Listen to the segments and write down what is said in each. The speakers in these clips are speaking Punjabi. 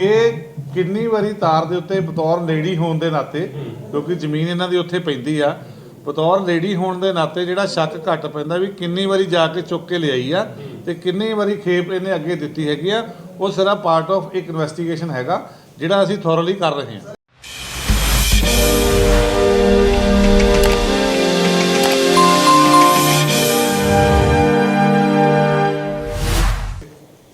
ਇਹ ਕਿੰਨੀ ਵਾਰੀ ਤਾਰ ਦੇ ਉੱਤੇ ਬਤੌਰ ਲੇਡੀ ਹੋਣ ਦੇ ਨਾਤੇ ਕਿਉਂਕਿ ਜ਼ਮੀਨ ਇਹਨਾਂ ਦੀ ਉੱਥੇ ਪੈਂਦੀ ਆ ਬਤੌਰ ਲੇਡੀ ਹੋਣ ਦੇ ਨਾਤੇ ਜਿਹੜਾ ਸ਼ੱਕ ਘੱਟ ਪੈਂਦਾ ਵੀ ਕਿੰਨੀ ਵਾਰੀ ਜਾ ਕੇ ਚੁੱਕ ਕੇ ਲਿਆਈ ਆ ਤੇ ਕਿੰਨੀ ਵਾਰੀ ਖੇਪ ਇਹਨੇ ਅੱਗੇ ਦਿੱਤੀ ਹੈਗੀ ਆ ਉਹ ਸਾਰਾ ਪਾਰਟ ਆਫ ਇੱਕ ਇਨਵੈਸਟੀਗੇਸ਼ਨ ਹੈਗਾ ਜਿਹੜਾ ਅਸੀਂ ਥੋਰਲੀ ਕਰ ਰਹੇ ਹਾਂ।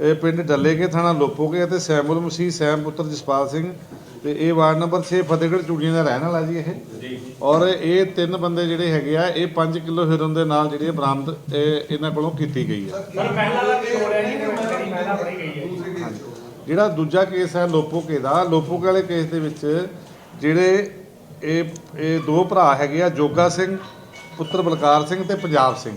ਇਹ ਪਿੰਡ ਡੱਲੇਕੇ ਥਾਣਾ ਲੋਪੋਗੇ ਅਤੇ ਸੈਮੁਲ ਮਸੀਹ ਸੈਮ ਪੁੱਤਰ ਜਸਪਾਲ ਸਿੰਘ ਤੇ ਇਹ ਵਾਰਡ ਨੰਬਰ 6 ਫਤਿਹਗੜ੍ਹ ਚੂੜੀਆਂ ਦਾ ਰਹਿਣ ਵਾਲਾ ਜੀ ਇਹ। ਔਰ ਇਹ ਤਿੰਨ ਬੰਦੇ ਜਿਹੜੇ ਹੈਗੇ ਆ ਇਹ 5 ਕਿਲੋ ਹੀਰੋਇਨ ਦੇ ਨਾਲ ਜਿਹੜੀ ਬਰਾਮਦ ਇਹ ਇਹਨਾਂ ਕੋਲੋਂ ਕੀਤੀ ਗਈ ਪਹਿਲਾਂ ਦਾ ਹੋ ਰਿਹਾ ਜੀ? ਫੜੀ ਗਈ ਹੈ। ਜਿਹੜਾ ਦੂਜਾ ਕੇਸ ਹੈ ਲੋਪੋਕੇ ਦਾ ਲੋਪੋਕੇ ਵਾਲੇ ਕੇਸ ਦੇ ਵਿੱਚ ਜਿਹੜੇ ਇਹ ਇਹ ਦੋ ਭਰਾ ਹੈਗੇ ਆ ਜੋਗਾ ਸਿੰਘ ਪੁੱਤਰ ਬਲਕਾਰ ਸਿੰਘ ਤੇ ਪੰਜਾਬ ਸਿੰਘ।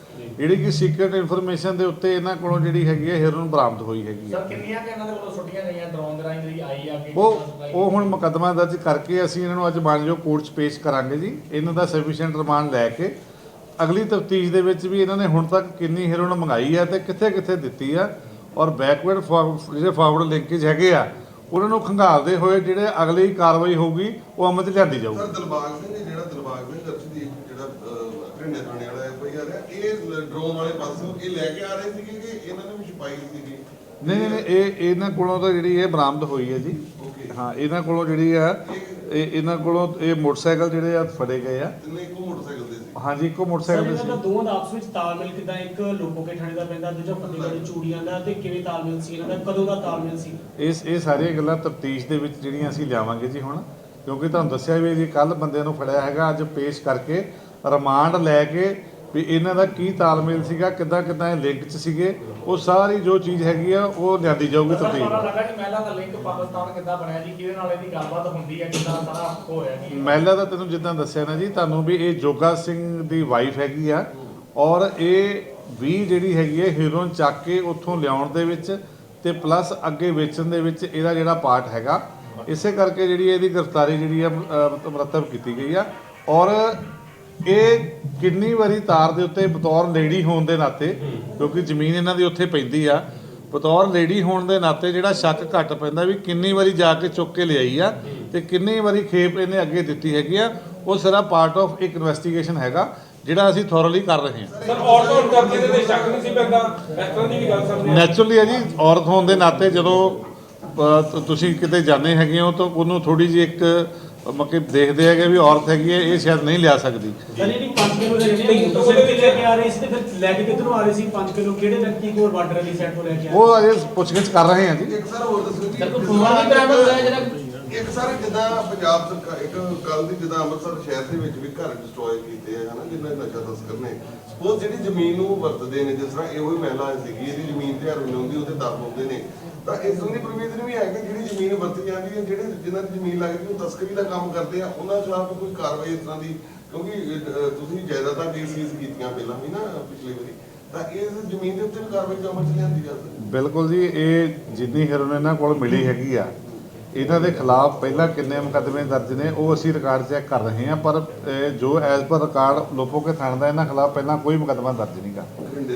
ਜਿਹੜੀ ਕਿ ਸੀਕ੍ਰੀਟ ਇਨਫੋਰਮੇਸ਼ਨ ਦੇ ਉੱਤੇ ਇਹਨਾਂ ਕੋਲੋਂ ਜਿਹੜੀ ਹੈਗੀ ਹੈ ਹੀਰੋਇਨ ਬਰਾਮਦ ਹੋਈ ਹੈਗੀ ਹੈ। ਸਰ ਕਿੰਨੀਆਂ ਕਿ ਇਹਨਾਂ ਦੇ ਵੱਲੋਂ ਛੁੱਟੀਆਂ ਗਈਆਂ ਡਰੋਨ ਦੇ ਰਾਹੀਂ ਜਿਹੜੀ ਆਈ ਆ ਕਿ ਉਹ ਉਹ ਹੁਣ ਮੁਕੱਦਮਾ ਦਰਜ ਕਰਕੇ ਅਸੀਂ ਇਹਨਾਂ ਨੂੰ ਅੱਜ ਮਾਨਯੋਗ ਕੋਰਟ 'ਚ ਪੇਸ਼ ਕਰਾਂਗੇ ਜੀ। ਇਹਨਾਂ ਦਾ ਸਫੀਸ਼ੀਐਂਟ ਰਿਮਾਂਡ ਲੈ ਕੇ ਅਗਲੀ ਤਫਤੀਸ਼ ਦੇ ਵਿੱਚ ਵੀ ਇਹਨਾਂ ਨੇ ਹੁਣ ਤੱਕ ਕਿੰਨੀ ਹੀਰੋਇਨ ਮੰਗਾਈ ਹੈ ਤੇ ਕਿੱਥੇ ਕਿੱਥੇ ਦਿੱਤੀ ਆ ਔਰ ਬੈਕਵਰਡ ਜਿਹੜੇ ਫਾਰਵਰਡ ਲਿੰਕੇਜ ਹੈਗੇ ਆ ਉਹਨਾਂ ਨੂੰ ਖੰਗਾਲਦੇ ਹੋਏ ਜਿਹੜੇ ਅਗਲੀ ਕਾਰਵਾਈ ਹੋਊਗੀ ਉਹ ਅਮਲ 'ਚ ਲਿਆਂਦੀ ਜਾਊਗੀ। ਸਰ ਦਿਲਬਾਗ ਸਿੰਘ ਜਿਹੜਾ ਦਿਲਬਾਗ ਸਿੰਘ ਅਰਸ਼ਦੀਪ ਜਿਹੜਾ ਘਰਿੰਡੇ ਥਾਣੇ ਵਾਲਾ ਐਫ ਆਈ ਆਰ ਹੈ ਇਹ ਡਰੋਨ ਵਾਲੇ ਪਾਸੋਂ ਇਹ ਲੈ ਕੇ ਆ ਰਹੇ ਸੀਗੇ ਕਿ ਇਹਨਾਂ ਨੇ ਵੀ ਛੁਪਾਈ ਸੀਗੀ? ਨਹੀਂ ਨਹੀਂ ਨਹੀਂ, ਇਹ ਇਹਨਾਂ ਕੋਲੋਂ ਤਾਂ ਜਿਹੜੀ ਇਹ ਬਰਾਮਦ ਹੋਈ ਹੈ ਜੀ। ਓਕੇ ਹਾਂ ਇਹਨਾਂ ਕੋਲੋਂ ਜਿਹੜੀ ਆ ਇਹ ਇਹਨਾਂ ਕੋਲੋਂ ਇਹ ਮੋਟਰਸਾਈਕਲ ਜਿਹੜੇ ਆ ਫੜੇ ਗਏ ਆ। ਤਿੰਨੇ ਇੱਕੋ ਮੋਟਰਸਾਈਕਲ ਦੇ ਸੀ। ਹਾਂਜੀ ਇੱਕੋ ਸਰ ਮੋਟਰਸਾਈਕਲ ਇਹਨਾਂ ਦਾ ਸੀ ਦੋਵਾਂ ਦਾ ਆਪਸ ਵਿੱਚ ਤਾਲਮੇਲ ਕਿਦਾਂ? ਇੱਕ ਲੋਕੋਕੇ ਥਾਣੇ ਦਾ ਪੈਂਦਾ ਦੂਜਾ ਫਤਿਹਗੜ੍ਹ ਚੂੜੀਆਂ ਦਾ ਤੇ ਕਿਵੇਂ ਤਾਲਮੇਲ ਸੀ ਇਹਨਾਂ ਦਾ? ਕਦੋਂ ਦਾ ਤਾਲਮੇਲ ਸੀ? ਇਸ ਇਹ ਸਾਰੀਆਂ ਗੱਲਾਂ ਤਫਤੀਸ਼ ਦੇ ਵਿੱਚ ਜਿਹੜੀਆਂ ਅਸੀਂ ਲਿਆਵਾਂਗੇ ਜੀ ਹੁਣ। ਕਿਉਂਕਿ ਤੁਹਾਨੂੰ ਦੱਸਿਆ ਵੀ ਜੀ ਕੱਲ ਬੰਦਿਆਂ ਨੂੰ ਫੜਿਆ ਹੈਗਾ ਅੱਜ ਪੇਸ਼ ਕਰਕੇ ਰਿਮਾਂਡ ਲੈ ਕੇ ਵੀ ਇਹਨਾਂ ਦਾ ਕੀ ਤਾਲਮੇਲ ਸੀਗਾ ਕਿੱਦਾਂ ਕਿੱਦਾਂ ਇਹ ਲਿੰਕ 'ਚ ਸੀਗੇ ਉਹ ਸਾਰੀ ਜੋ ਚੀਜ਼ ਹੈਗੀ ਆ ਉਹ ਲਿਆਂਦੀ ਜਾਊਗੀ ਤਫਤੀਸ਼ ਲੱਗਾ ਕਿ ਮਹਿਲਾ ਦਾ ਲਿੰਕ ਪਾਕਿਸਤਾਨ ਕਿੱਦਾਂ ਬਣਿਆ ਜੀ ਕਿਹਦੇ ਨਾਲ ਇਹਦੀ ਗੱਲਬਾਤ ਹੁੰਦੀ ਹੈ ਕਿੱਦਾਂ ਸਾਰਾ ਹੋਇਆ ਜੀ? ਮਹਿਲਾ ਦਾ ਤੈਨੂੰ ਜਿੱਦਾਂ ਦੱਸਿਆ ਨਾ ਜੀ ਤੁਹਾਨੂੰ ਵੀ ਇਹ ਜੋਗਾ ਸਿੰਘ ਦੀ ਵਾਈਫ ਹੈਗੀ ਆ ਔਰ ਇਹ ਵੀ ਜਿਹੜੀ ਹੈਗੀ ਹੈ ਹੀਰੋਇਨ ਚੱਕ ਕੇ ਉੱਥੋਂ ਲਿਆਉਣ ਦੇ ਵਿੱਚ ਤੇ ਪਲੱਸ ਅੱਗੇ ਵੇਚਣ ਦੇ ਵਿੱਚ ਇਹਦਾ ਜਿਹੜਾ ਪਾਰਟ ਹੈਗਾ ਇਸੇ ਕਰਕੇ ਜਿਹੜੀ ਇਹਦੀ ਗ੍ਰਿਫਤਾਰੀ ਜਿਹੜੀ ਆ ਮੁਰੱਤਬ ਕੀਤੀ ਗਈ ਆ। ਔਰ ਇਹ ਕਿੰਨੀ ਵਾਰੀ ਤਾਰ ਦੇ ਉੱਤੇ ਬਤੌਰ ਲੇਡੀ ਹੋਣ ਦੇ ਨਾਤੇ ਕਿਉਂਕਿ ਜ਼ਮੀਨ ਇਹਨਾਂ ਦੀ ਉੱਥੇ ਪੈਂਦੀ ਆ ਬਤੌਰ ਲੇਡੀ ਹੋਣ ਦੇ ਨਾਤੇ ਜਿਹੜਾ ਸ਼ੱਕ ਘੱਟ ਪੈਂਦਾ ਵੀ ਕਿੰਨੀ ਵਾਰੀ ਜਾ ਕੇ ਚੁੱਕ ਕੇ ਲਿਆਈ ਆ ਤੇ ਕਿੰਨੀ ਵਾਰੀ ਖੇਪ ਇਹਨੇ ਅੱਗੇ ਦਿੱਤੀ ਹੈਗੀ ਆ ਉਹ ਸਾਰਾ ਪਾਰਟ ਆਫ ਇੱਕ ਇਨਵੈਸਟੀਗੇਸ਼ਨ ਹੈਗਾ ਜਿਹੜਾ ਅਸੀਂ ਥੋਰਲੀ ਕਰ ਰਹੇ ਹਾਂ। ਸਰ ਔਰਤ ਹੋਣ ਕਰਕੇ ਤੇ ਸ਼ੱਕ ਨਹੀਂ ਸੀ ਪੈਂਦਾ? ਇਸ ਤਰ੍ਹਾਂ ਦੀ ਵੀ ਗੱਲ ਆਈ। ਨੈਚੁਰਲੀ ਹੈ ਜੀ ਔਰਤ ਹੋਣ ਦੇ ਨਾਤੇ ਜਦੋਂ ਤੁਸੀਂ ਕਿਤੇ ਜਾਂਦੇ ਹੈਗੇ ਹੋ ਤਾਂ ਉਹਨੂੰ ਥੋੜੀ ਜਿਹੀ ਇੱਕ ਮੱਕੇ ਦੇਖਦੇ ਹੈਗੇ ਵੀ ਔਰਤ ਹੈਗੀ ਹੈ ਇਹ ਸ਼ਾਇਦ ਨਹੀਂ ਲਿਆ ਸਕਦੀ। ਸਰ ਜਿਹੜੀ 5 ਕਿਲੋ ਕਿੱਥੇ ਕੇ ਆ ਰਹੇ ਸੀ ਤੇ ਫਿਰ ਲੈ ਕੇ ਕਿੱਧਰੋਂ ਆ ਰਹੇ ਸੀ? 5 ਕਿਲੋ ਕਿਹੜੇ ਵਿਅਕਤੀ ਕੋਲ ਬਾਰਡਰ ਵਾਲੀ ਸਾਈਡ ਤੋਂ ਲੈ ਕੇ ਆ ਰਹੇ ਉਹ ਅਜੇ ਪੁੱਛਗਿੱਛ ਕਰ ਰਹੇ ਹਾਂ ਜੀ। ਇੱਕ ਸਰ ਹੋਰ ਦੱਸੋ ਜੀ ਇੱਕ ਸਰ ਜਿੱਦਾਂ ਪੰਜਾਬ ਸਰਕਾਰ, ਇੱਕ ਕੱਲ ਦੀ ਜਿੱਦਾਂ ਅੰਮ੍ਰਿਤਸਰ ਸ਼ਹਿਰ ਦੇ ਵਿੱਚ ਵੀ ਘਰ ਡਿਸਟਰੋਏ ਕੀਤੇ ਆ, ਹਨਾ, ਜਿੰਨਾ ਨਸ਼ਾ ਤਸਕਰ ਨੇ। ਉਹ ਜਿਹੜੀ ਜ਼ਮੀਨ ਨੂੰ ਵਰਤਦੇ ਨੇ, ਜਿਸ ਤਰ੍ਹਾਂ ਇਹੋ ਹੀ ਮਹਿਲਾ ਸੀਗੀ, ਇਹਦੀ ਜ਼ਮੀਨ ਤੇ ਹਰ ਹੁੰਦੀ, ਉਹਦੇ ਦਰ ਹੁੰਦੇ ਨੇ। ਤਾਂ ਇਸ ਦੀ ਪ੍ਰੋਵੀਜ਼ਨ ਵੀ ਹੈ ਕਿ ਜਿਹੜੀ ਜ਼ਮੀਨ ਵਰਤੀ ਜਾਂਦੀ ਹੈ, ਜਿਹੜੇ ਜਿਨ੍ਹਾਂ ਦੀ ਜ਼ਮੀਨ ਲੱਗਦੀ, ਉਹ ਤਸਕਰੀ ਦਾ ਕੰਮ ਕਰਦੇ ਆ, ਉਹਨਾਂ ਖਿਲਾਫ ਕੋਈ ਕਾਰਵਾਈ ਇਸ ਤਰ੍ਹਾਂ ਦੀ, ਕਿਉਂਕਿ ਤੁਸੀਂ ਜਾਇਦਾਦਾਂ ਦੀ ਸੀਜ਼ ਕੀਤੀਆਂ ਪਹਿਲਾਂ ਵੀ ਨਾ, ਪਿਛਲੀ ਵਾਰੀ, ਤਾਂ ਇਸ ਜ਼ਮੀਨ ਦੇ ਉੱਤੇ ਕਾਰਵਾਈ ਅਮਲ ਚ ਲਿਆਂਦੀ ਜਾ ਬਿਲਕੁਲ ਜੀ, ਇਹ ਜਿੰਨੀ ਹੀਰੋਇਨ ਇਹਨਾਂ ਕੋਲ ਮਿਲੀ ਹੈਗੀ ਆ ਇਹਨਾਂ ਦੇ ਖਿਲਾਫ ਪਹਿਲਾਂ ਕਿੰਨੇ ਮੁਕੱਦਮੇ ਦਰਜ ਨੇ ਉਹ ਅਸੀਂ ਰਿਕਾਰਡ ਚੈੱਕ ਕਰ ਰਹੇ ਹਾਂ ਪਰ ਇਹ ਜੋ ਐਜ਼ ਪਰ ਰਿਕਾਰਡ ਲੋਪੋ ਕੇ ਥਾਣੇ ਦਾ ਇਹਨਾਂ ਖਿਲਾਫ ਪਹਿਲਾਂ ਕੋਈ ਮੁਕੱਦਮਾ ਦਰਜ ਵਿੱਚ ਵੀ?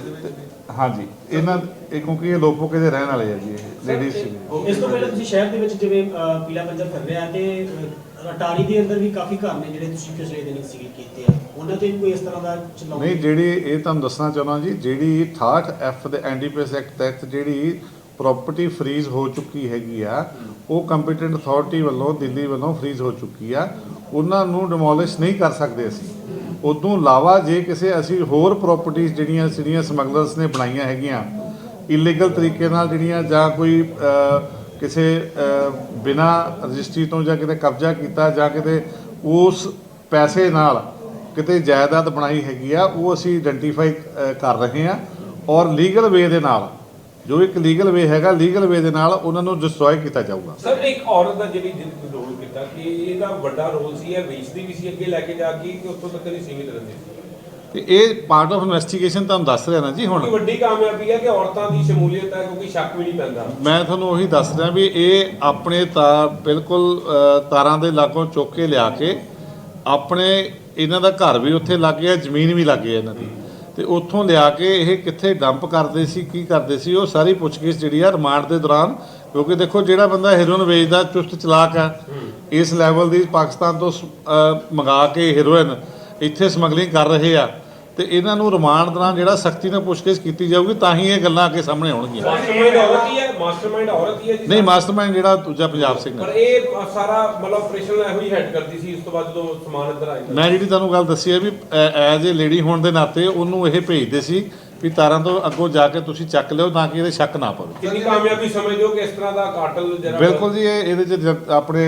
ਹਾਂਜੀ ਇਹਨਾਂ ਇਹ ਕਿਉਂਕਿ ਇਹ ਲੋਪੋਕੇ ਦੇ ਰਹਿਣ ਵਾਲੇ ਆ ਜੀ ਇਹ ਲੇਡੀਜ਼ ਇਸ ਤੋਂ ਪਹਿਲਾਂ ਤੁਸੀਂ ਸ਼ਹਿਰ ਦੇ ਵਿੱਚ ਜਿਵੇਂ ਅਹ, ਪੀਲਾ ਪੰਜਾ ਫਿਰ ਰਿਹਾ ਤੇ ਅਹ, ਅਟਾਰੀ ਦੇ ਅੰਦਰ ਵੀ ਕਾਫੀ ਘਰ ਨੇ ਜਿਹੜੇ ਤੁਸੀਂ ਪਿਛਲੇ ਦਿਨ ਸੀਲ ਕੀਤੇ ਆ। ਉਹਨਾਂ ਤੇ ਵੀ ਕੋਈ ਇਸ ਤਰ੍ਹਾਂ ਦਾ ਚਲਾਉ ਨਹੀਂ ਜਿਹੜੀ ਇਹ ਤੁਹਾਨੂੰ ਦੱਸਣਾ ਚਾਹੁੰਦਾ ਜੀ ਜਿਹੜੀ 68 ਐਫ ਦੇ ਐਨਡੀਪੀਐਸ ਐਕਟ ਤਹਿਤ ਜਿਹੜੀ ਪ੍ਰਾਪਰਟੀ ਫਰੀਜ਼ ਹੋ ਚੁੱਕੀ ਹੈਗੀ ਆ, ਉਹ ਕੰਪੀਟੈਂਟ ਅਥਾਰਟੀ ਵੱਲੋਂ, ਦਿੱਲੀ ਵੱਲੋਂ ਫਰੀਜ਼ ਹੋ ਚੁੱਕੀ ਆ। ਉਹਨਾਂ ਨੂੰ ਡਿਮੋਲਿਸ਼ ਨਹੀਂ ਕਰ ਸਕਦੇ ਅਸੀਂ। ਉਦੋਂ ਇਲਾਵਾ ਜੇ ਕਿਸੇ ਅਸੀਂ ਹੋਰ ਪ੍ਰਾਪਰਟੀਆਂ ਜਿਹੜੀਆਂ ਜਿਹੜੀਆਂ ਸਮਗਲਰਸ ਨੇ ਬਣਾਈਆਂ ਹੈਗੀਆਂ ਇਲੀਗਲ ਤਰੀਕੇ ਨਾਲ ਜਿਹੜੀਆਂ ਜਾਂ ਕੋਈ ਕਿਸੇ ਬਿਨਾ ਰਜਿਸਟਰੀ ਤੋਂ ਜਾਂ ਕਿਤੇ ਕਬਜ਼ਾ ਕੀਤਾ ਜਾਂ ਕਿਤੇ ਉਸ ਪੈਸੇ ਨਾਲ ਕਿਤੇ ਜਾਇਦਾਦ ਬਣਾਈ ਹੈਗੀ ਆ, ਉਹ ਅਸੀਂ ਆਇਡੈਂਟੀਫਾਈ ਕਰ ਰਹੇ ਹਾਂ ਔਰ ਲੀਗਲ ਵੇ ਦੇ ਨਾਲ ਜੋ ਇੱਕ ਲੀਗਲ ਵੇ ਹੈਗਾ ਲੀਗਲ ਵੇ ਦੇ ਨਾਲ ਉਹਨਾਂ ਨੂੰ ਡਿਸਟਰੋਏ ਕੀਤਾ ਜਾਊਗਾ। ਸਰ ਇੱਕ ਔਰਤ ਦਾ ਜਿਹੜੀ ਜਿੰਦ ਰੋਲ ਕੀਤਾ ਕਿ ਇਹਦਾ ਵੱਡਾ ਰੋਲ ਸੀ ਇਹ ਵੇਚਦੀ ਵੀ ਸੀ ਅੱਗੇ ਲੈ ਕੇ ਜਾ ਕੇ ਕਿ ਉੱਥੋਂ ਤੱਕ ਨਹੀਂ ਸੀਮਿਤ ਰਹਿੰਦੀ। ਤੇ ਇਹ ਪਾਰਟ ਆਫ ਇਨਵੈਸਟੀਗੇਸ਼ਨ ਤੁਹਾਨੂੰ ਦੱਸ ਰਿਹਾ ਨਾ ਜੀ ਹੁਣ। ਵੱਡੀ ਕਾਮਯਾਬੀ ਹੈ ਕਿ ਔਰਤਾਂ ਦੀ ਸ਼ਮੂਲੀਅਤ ਹੈ ਕਿਉਂਕਿ ਸ਼ੱਕ ਵੀ ਨਹੀਂ ਪੈਂਦਾ। ਮੈਂ ਤੁਹਾਨੂੰ ਉਹੀ ਦੱਸ ਰਿਹਾ ਵੀ ਇਹ ਆਪਣੇ ਤਾਰ ਬਿਲਕੁਲ ਤਾਰਾਂ ਦੇ ਲਾਗੋਂ ਚੁੱਕ ਕੇ ਲਿਆ ਕੇ ਆਪਣੇ ਇਹਨਾਂ ਦਾ ਘਰ ਵੀ ਉੱਥੇ ਲੱਗੇ ਆ ਜ਼ਮੀਨ ਵੀ ਲੱਗੇ ਆ ਇਹਨਾਂ ਦੀ। ਤੇ ਉੱਥੋਂ ਲਿਆ ਕੇ ਇਹ ਕਿੱਥੇ ਡੰਪ ਕਰਦੇ ਸੀ ਕੀ ਕਰਦੇ ਸੀ ਉਹ ਸਾਰੀ ਪੁੱਛਗਿੱਛ ਜਿਹੜੀ ਆ ਰਿਮਾਂਡ ਦੇ ਦੌਰਾਨ ਕਿਉਂਕਿ ਦੇਖੋ ਜਿਹੜਾ ਬੰਦਾ ਹੈਰੋਇਨ ਵੇਚਦਾ ਚੁਸਤ ਚਲਾਕ ਆ ਇਸ ਲੈਵਲ ਦੀ ਪਾਕਿਸਤਾਨ ਤੋਂ ਮੰਗਾ ਕੇ ਹੈਰੋਇਨ ਇੱਥੇ ਸਮਗਲਿੰਗ ਕਰ ਰਹੇ ਆ ਤੇ ਇਹਨਾਂ ਨੂੰ ਰਿਮਾਂਡ ਦੌਰਾਨ ਜਿਹੜਾ ਸਖਤੀ ਨਾਲ ਪੁੱਛਗਿੱਛ ਕੀਤੀ ਜਾਊਗੀ ਤਾਂ ਹੀ ਇਹ ਗੱਲਾਂ ਅੱਗੇ ਸਾਹਮਣੇ ਆਉਣਗੀਆਂ। ਮਾਸਟਰਮਾਈਂਡ ਔਰਤ ਹੀ ਹੈ ਜੀ ਨਹੀਂ ਮਾਸਟਰਮਾਈਂਡ ਜਿਹੜਾ ਦੂਜਾ ਪੰਜਾਬ ਸਿੰਘ ਪਰ ਹੈ ਇਹ ਸਾਰਾ ਮਤਲਬ ਆਪਰੇਸ਼ਨ ਇਹੋ ਹੀ ਹੈਡ ਕਰਦੀ ਸੀ ਇਸ ਤੋਂ ਬਾਅਦ ਜਦੋਂ ਸਮਾਨ ਇੱਧਰ ਆਇਆ। ਮੈਂ ਜਿਹੜੀ ਤੁਹਾਨੂੰ ਗੱਲ ਦੱਸੀ ਹੈ ਵੀ ਐਜ਼ ਏ ਲੇਡੀ ਹੋਣ ਦੇ ਨਾਤੇ ਉਹਨੂੰ ਇਹ ਭੇਜਦੇ ਸੀ ਵੀ ਤਾਰਾਂ ਤੋਂ ਅੱਗੋਂ ਜਾ ਕੇ ਤੁਸੀਂ ਚੱਕ ਲਿਓ ਤਾਂ ਕਿ ਇਹਦੇ ਸ਼ੱਕ ਨਾ ਪਵੇ। ਕਿੰਨੀ ਕਾਮਯਾਬੀ ਸਮਝਦੇ ਹੋ ਕਿ ਇਸ ਤਰ੍ਹਾਂ ਦਾ ਕਾਟਲ ਜਿਹੜਾ ਬਿਲਕੁਲ ਜੀ ਇਹ ਇਹਦੇ ਚ ਜਨ- ਆਪਣੇ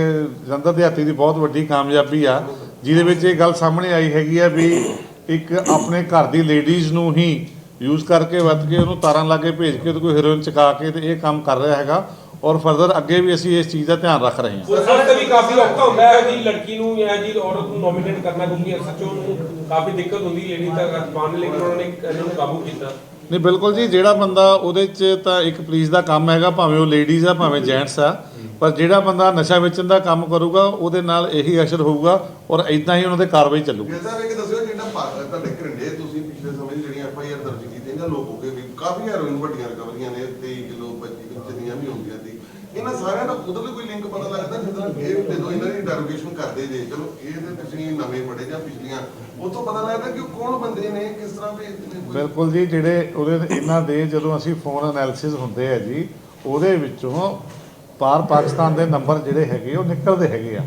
ਜਨਤਾ ਦਿਹਾਤੀ ਦੀ ਬਹੁਤ ਵੱਡੀ ਕਾਮਯਾਬੀ ਆ ਜਿਹਦੇ ਵਿੱਚ ਇਹ ਗੱਲ ਸਾਹਮਣੇ ਆਈ ਹੈਗੀ ਆ ਵੀ ਇੱਕ ਆਪਣੇ ਘਰ ਦੀ ਲੇਡੀਜ਼ ਨੂੰ ਹੀ ਯੂਜ਼ ਕਰਕੇ ਵਰਤ ਕੇ ਉਹਨੂੰ ਤਾਰਾਂ ਲਾ ਕੇ ਭੇਜ ਕੇ ਉਹਦੇ ਕੋਈ ਹੀਰੋਇਨ ਚਕਾ ਕੇ ਤੇ ਇਹ ਕੰਮ ਕਰ ਰਿਹਾ ਹੈਗਾ ਔਰ ਫਰਦਰ ਅੱਗੇ ਵੀ ਅਸੀਂ ਇਸ ਚੀਜ਼ ਦਾ ਧਿਆਨ ਰੱਖ ਰਹੇ ਹਾਂ। ਵਾਸਤੇ ਵੀ ਕਾਫੀ ਔਖਾ ਹੁੰਦਾ ਹੈ ਜੀ ਲੜਕੀ ਨੂੰ ਜਾਂ ਜੀ ਔਰਤ ਨੂੰ ਨੋਮੀਨੇਟ ਕਰਨਾ ਕਿਉਂਕਿ ਐਸਐਚਓ ਨੂੰ ਕਾਫੀ ਦਿੱਕਤ ਹੁੰਦੀ ਲੇਡੀ ਤੱਕ ਪਾਣ ਲੇਕਿਨ ਉਹਨਾਂ ਨੇ ਇਹਨਾਂ ਨੂੰ ਕਾਬੂ ਕੀਤਾ। ਨਹੀਂ ਬਿਲਕੁਲ ਜੀ ਜਿਹੜਾ ਬੰਦਾ ਉਹਦੇ 'ਚ ਤਾਂ ਇੱਕ ਪੁਲਿਸ ਦਾ ਕੰਮ ਹੈਗਾ ਭਾਵੇਂ ਉਹ ਲੇਡੀਜ਼ ਆ ਭਾਵੇਂ ਜੈਂਟਸ ਆ ਪਰ ਜਿਹੜਾ ਬੰਦਾ ਨਸ਼ਾ ਵੇਚਣ ਦਾ ਕੰਮ ਕਰੂਗਾ ਉਹਦੇ ਨਾਲ ਇਹੀ ਅਸਰ ਹੋਊਗਾ ਔਰ ਇਦਾਂ ਹੀ ਉਹਨਾਂ ਦੇ ਕਾਰਵਾਈ ਚੱਲੂਗੀ। ਦੱਸਿਓ ਜਿਹੜਾ ਪਾ- ਤੁਹਾਡੇ ਘਰਿੰਡੇ ਤੁਸੀਂ ਪਿਛਲੇ ਸਮੇਂ 'ਚ ਜਿਹੜੀਆਂ ਐਫ ਆਈ ਆਰ ਦਰਜ ਕੀਤੀਆਂ ਜਾਂ ਲੋਕ ਹੋ ਗਏ ਵੀ ਕਾਫੀ ਹੈਰੋਇਨ ਵੱਡੀਆਂ ਨੇ 23 ਕਿਲੋ 25 ਜਿੰਨੀਆਂ ਵੀ ਹੁੰਦੀਆਂ ਸੀ ਇਹਨਾਂ ਸਾਰਿਆਂ ਦਾ ਉਧਰਲੇ ਕੋਈ ਲਿੰਕ ਪਤਾ ਲੱਗਦਾ ਜਦੋਂ ਇਹ ਜਦੋਂ ਇਹਨਾਂ ਦੀ ਡੈਰੋਗੇਸ਼ਨ ਕਰਦੇ ਜੇ। ਚਲੋ, ਇਹ ਤੇ ਤੁਸੀਂ ਨਵੇਂ ਪੜੇ ਜਾਂ ਪਿਛਲੀਆਂ ਉਹ ਤੋਂ ਪਤਾ ਲੱਗਦਾ ਕਿ ਉਹ ਕੌਣ ਬੰਦੇ ਨੇ, ਕਿਸ ਤਰ੍ਹਾਂ ਭੇਜਦੇ ਨੇ ਕੋਈ ਬਿਲਕੁਲ ਜੀ, ਜਿਹੜੇ ਉਹਦੇ ਇਹਨਾਂ ਦੇ ਜਦੋਂ ਅਸੀਂ ਫੋਨ ਐਨਾਲਿਸਿਸ ਹੁੰਦੇ ਆ ਜੀ, ਉਹਦੇ ਵਿੱਚੋਂ ਪਾਰ ਪਾਕਿਸਤਾਨ ਦੇ ਨੰਬਰ ਜਿਹੜੇ ਹੈਗੇ ਉਹ ਨਿਕਲਦੇ ਹੈਗੇ ਆ।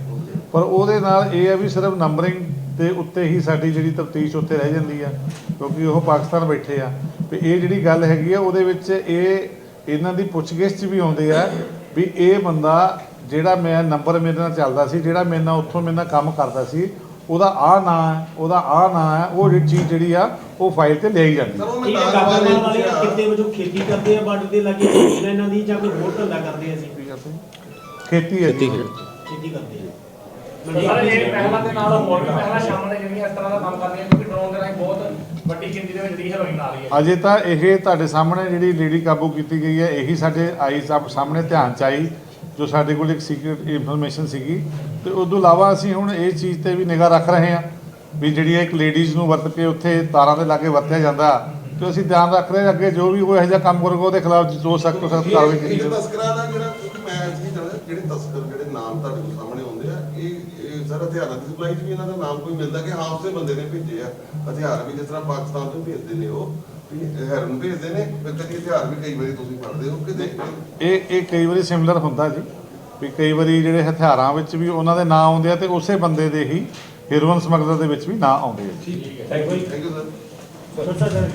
ਪਰ ਉਹਦੇ ਨਾਲ ਇਹ ਆ ਵੀ ਸਿਰਫ ਨੰਬਰਿੰਗ ਦੇ ਉੱਤੇ ਹੀ ਸਾਡੀ ਜਿਹੜੀ ਤਫਤੀਸ਼ ਉੱਤੇ ਰਹਿ ਜਾਂਦੀ ਆ ਕਿਉਂਕਿ ਉਹ ਪਾਕਿਸਤਾਨ ਬੈਠੇ ਆ। ਤੇ ਇਹ ਜਿਹੜੀ ਗੱਲ ਹੈਗੀ ਆ ਉਹਦੇ ਵਿੱਚ ਇਹ ਇਹਨਾਂ ਦੀ ਪੁੱਛਗਿੱਛ 'ਚ ਵੀ ਆਉਂਦੇ ਆ ਵੀ ਇਹ ਬੰਦਾ ਜਿਹੜਾ ਮੈਂ ਨੰਬਰ ਮੇਰੇ ਨਾਲ ਚੱਲਦਾ ਸੀ ਜਿਹੜਾ ਮੇਰੇ ਨਾਲ ਉੱਥੋਂ ਮੇਰੇ ਨਾਲ ਕੰਮ ਕਰਦਾ ਸੀ ਉਹਦਾ ਆ ਨਾਂ ਹੈ ਉਹਦਾ ਆ ਨਾਂ ਹੈ ਉਹ ਜਿਹੜੀ ਚੀਜ਼ ਜਿਹੜੀ ਆ ਉਹ ਫਾਈਲ ਤੇ ਲਈ ਜਾਂਦੀ ਹੈ ਇਹ ਤਾਂ ਵਾਲੇ ਕਿਤੇ ਵਜੋਂ ਖੇਤੀ ਕਰਦੇ ਆ ਬਾਰਡਰ ਦੇ ਲਾਗੇ ਇਹਨਾਂ ਦੀ ਜਾਂ ਕੋਈ ਹੋਰ ਧੰਦਾ ਕਰਦੇ ਆ ਅਸੀਂ? ਖੇਤੀ ਹੈ ਜੀ। ਖੇਤੀ ਕਰਦੇ ਆ। ਸਰ ਇਹ ਪਹਿਲਾਂ ਦੇ ਨਾਲ ਹੋਰ ਵੀ ਪਹਿਲਾਂ ਸ਼ਾਮਲ ਨੇ ਜਿਹੜੀਆਂ ਇਸ ਤਰ੍ਹਾਂ ਦਾ ਕੰਮ ਕਰਦੀਆਂ ਕਿਉਂਕਿ ਡਰੋਨ ਦੇ ਰਾਹੀਂ ਬਹੁਤ ਵੱਡੀ ਗਿਣਤੀ ਦੇ ਵਿੱਚ ਜਿਹੜੀ ਹੈਰੋਇਨ ਆ ਰਹੀ ਹੈ। ਅਜੇ ਤਾਂ ਇਹ ਤੁਹਾਡੇ ਸਾਹਮਣੇ ਜਿਹੜੀ ਲੇਡੀ ਕਾਬੂ ਕੀਤੀ ਗਈ ਹੈ ਇਹੀ ਸਾਡੇ ਆਈ ਸਭ ਸਾਹਮਣੇ ਧਿਆਨ ਚ ਆਈ ਜੋ ਸਾਡੇ ਕੋਲ ਇੱਕ ਸੀਕ੍ਰੀਟ ਇਨਫੋਰਮੇਸ਼ਨ ਸੀਗੀ। ਤੇ ਉਸ ਤੋਂ ਇਲਾਵਾ ਅਸੀਂ ਹੁਣ ਇਹ ਚੀਜ਼ ਤੇ ਵੀ ਨਿਗਾਹ ਰੱਖ ਰਹੇ ਹਾਂ ਵੀ ਜਿਹੜੀ ਇੱਕ ਲੇਡੀਜ਼ ਨੂੰ ਵਰਤ ਕੇ ਉੱਥੇ ਤਾਰਾਂ ਦੇ ਲਾਗੇ ਵਰਤਿਆ ਜਾਂਦਾ ਤੇ ਅਸੀਂ ਧਿਆਨ ਰੱਖ ਰਹੇ ਹਾਂ ਅੱਗੇ ਜੋ ਵੀ ਕੋਈ ਇਹੋ ਜਿਹਾ ਕੰਮ ਕਰੂਗਾ ਉਹਦੇ ਖਿਲਾਫ ਜੋ ਸਖਤ ਤੋਂ ਸਖਤ ਕਾਰਵਾਈ ਕੀਤੀ ਜਾਵੇ। ਤਸਕਰਾਂ ਦਾ ਜਿਹੜਾ ਸਰ ਹਥਿਆਰਾਂ ਦੀ ਸਪਲਾਈ 'ਚ ਵੀ ਇਹਨਾਂ ਦਾ ਨਾਮ ਕੋਈ ਮਿਲਦਾ ਕਿ ਹਾਂ ਉਸੇ ਬੰਦੇ ਨੇ ਭੇਜੇ ਆ। ਹਥਿਆਰ ਵੀ ਜਿਸ ਤਰ੍ਹਾਂ ਪਾਕਿਸਤਾਨ ਤੋਂ ਭੇਜਦੇ ਨੇ ਉਹ ਵੀ ਹੈਰਨ ਭੇਜਦੇ ਨੇ ਫਿਰ ਕਦੀ ਹਥਿਆਰ ਵੀ ਕਈ ਵਾਰੀ ਤੁਸੀਂ ਫੜਦੇ ਹੋ ਕਿ ਨਹੀਂ? ਇਹ ਇਹ ਕਈ ਵਾਰੀ ਸਿਮਿਲਰ ਹੁੰਦਾ ਜੀ। ਵੀ ਕਈ ਵਾਰੀ ਜਿਹੜੇ ਹਥਿਆਰਾਂ ਵਿੱਚ ਵੀ ਉਹਨਾਂ ਦੇ ਨਾਂ ਆਉਂਦੇ ਆ ਤੇ ਉਸੇ ਬੰਦੇ ਦੇ ਹੀ ਹੀਰੋਇਨ ਸਮਗਲਰ ਦੇ ਵਿੱਚ ਵੀ ਨਾਂ ਆਉਂਦੇ ਆ ਠੀਕ ਹੈ thank you thank you sir ਅੱਛਾ ਸਰ